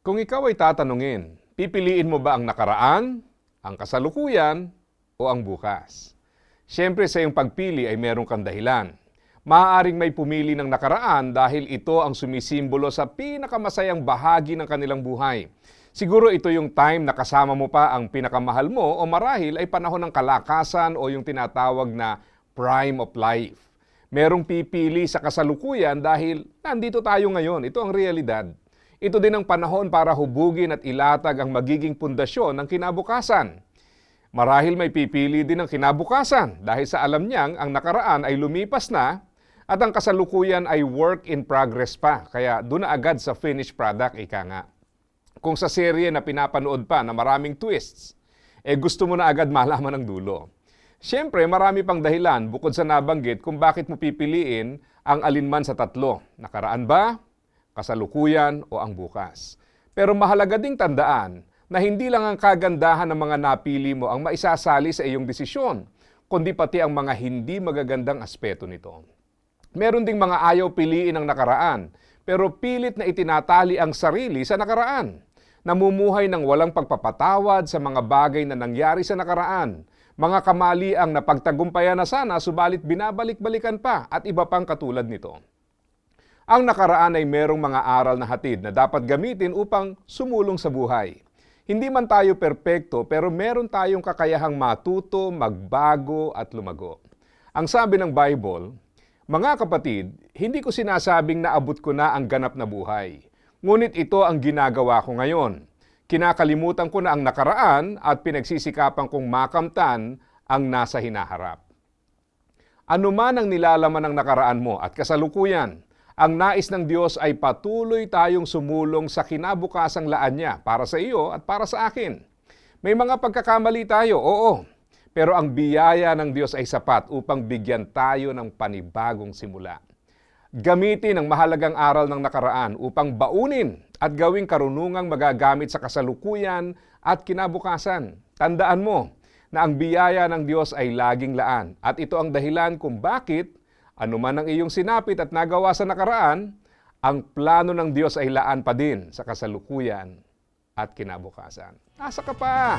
Kung ikaw ay tatanungin, pipiliin mo ba ang nakaraan, ang kasalukuyan, o ang bukas? Siyempre sa iyong pagpili ay meron kang dahilan. Maaaring may pumili ng nakaraan dahil ito ang sumisimbolo sa pinakamasayang bahagi ng kanilang buhay. Siguro ito yung time na kasama mo pa ang pinakamahal mo o marahil ay panahon ng kalakasan o yung tinatawag na prime of life. Merong pipili sa kasalukuyan dahil nandito tayo ngayon. Ito ang realidad. Ito din ang panahon para hubugin at ilatag ang magiging pundasyon ng kinabukasan. Marahil may pipili din ng kinabukasan dahil sa alam niyang ang nakaraan ay lumipas na at ang kasalukuyan ay work in progress pa. Kaya doon na agad sa finished product, ika nga. Kung sa serye na pinapanood pa na maraming twists, eh gusto mo na agad malaman ang dulo. Siyempre, marami pang dahilan bukod sa nabanggit kung bakit mo pipiliin ang alinman sa tatlo. Nakaraan ba, kasalukuyan o ang bukas. Pero mahalaga ding tandaan na hindi lang ang kagandahan ng mga napili mo ang maisasali sa iyong desisyon, kundi pati ang mga hindi magagandang aspeto nito. Meron ding mga ayaw piliin ang nakaraan, pero pilit na itinatali ang sarili sa nakaraan. Namumuhay ng walang pagpapatawad sa mga bagay na nangyari sa nakaraan. Mga kamali ang napagtagumpayan na sana subalit binabalik-balikan pa at iba pang katulad nito. Ang nakaraan ay merong mga aral na hatid na dapat gamitin upang sumulong sa buhay. Hindi man tayo perpekto pero meron tayong kakayahang matuto, magbago at lumago. Ang sabi ng Bible, Mga kapatid, hindi ko sinasabing naabot ko na ang ganap na buhay. Ngunit ito ang ginagawa ko ngayon. Kinakalimutan ko na ang nakaraan at pinagsisikapan kong makamtan ang nasa hinaharap. Ano man ang nilalaman ng nakaraan mo at kasalukuyan, ang nais ng Diyos ay patuloy tayong sumulong sa kinabukasang laan niya para sa iyo at para sa akin. May mga pagkakamali tayo, oo. Pero ang biyaya ng Diyos ay sapat upang bigyan tayo ng panibagong simula. Gamitin ang mahalagang aral ng nakaraan upang baunin at gawing karunungang magagamit sa kasalukuyan at kinabukasan. Tandaan mo na ang biyaya ng Diyos ay laging laan at ito ang dahilan kung bakit anuman ang iyong sinapit at nagawa sa nakaraan, ang plano ng Diyos ay laan pa din sa kasalukuyan at kinabukasan. Asa ka pa?